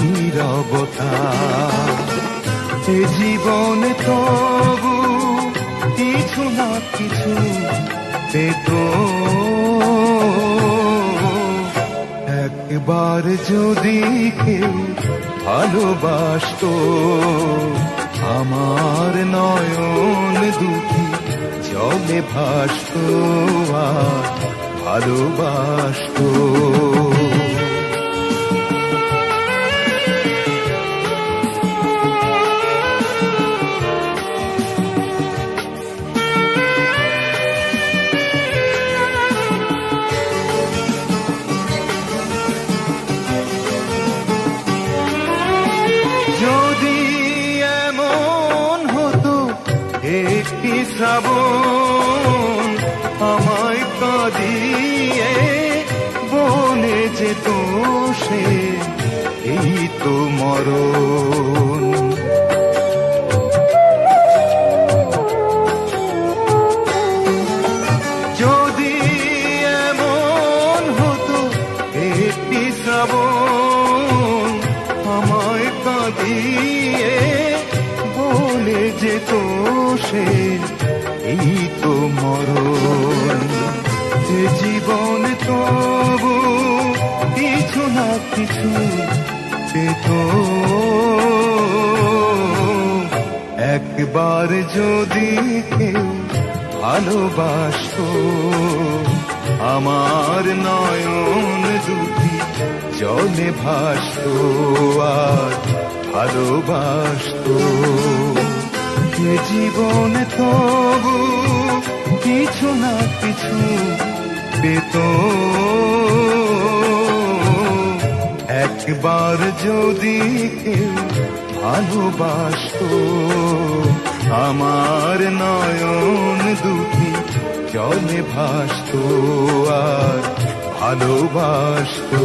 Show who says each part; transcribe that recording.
Speaker 1: নীরবতা। এ জীবনে তবু কিছু না কিছু পেত। একবার যদি কেউ ভালোবাসতো, আমার নয়ন দুটি জলে ভাসতো ভালোবাসতো। একটি শ্রাবণ আমায় কাঁদিয়ে বলে তো সে এই তো মরণ। এই তো মরণ। যে জীবন তবু কিছু না কিছু পেত একবার যদি কেউ ভালোবাসতো, আমার নয়ন দুটি জলে ভাসতো আর ভালোবাসতো। এ জীবন তবু কিছু না কিছু পেত একবার যদি কেউ ভালোবাসতো, আমার নয়ন দুটি জলে ভাসতো আর ভালোবাসতো।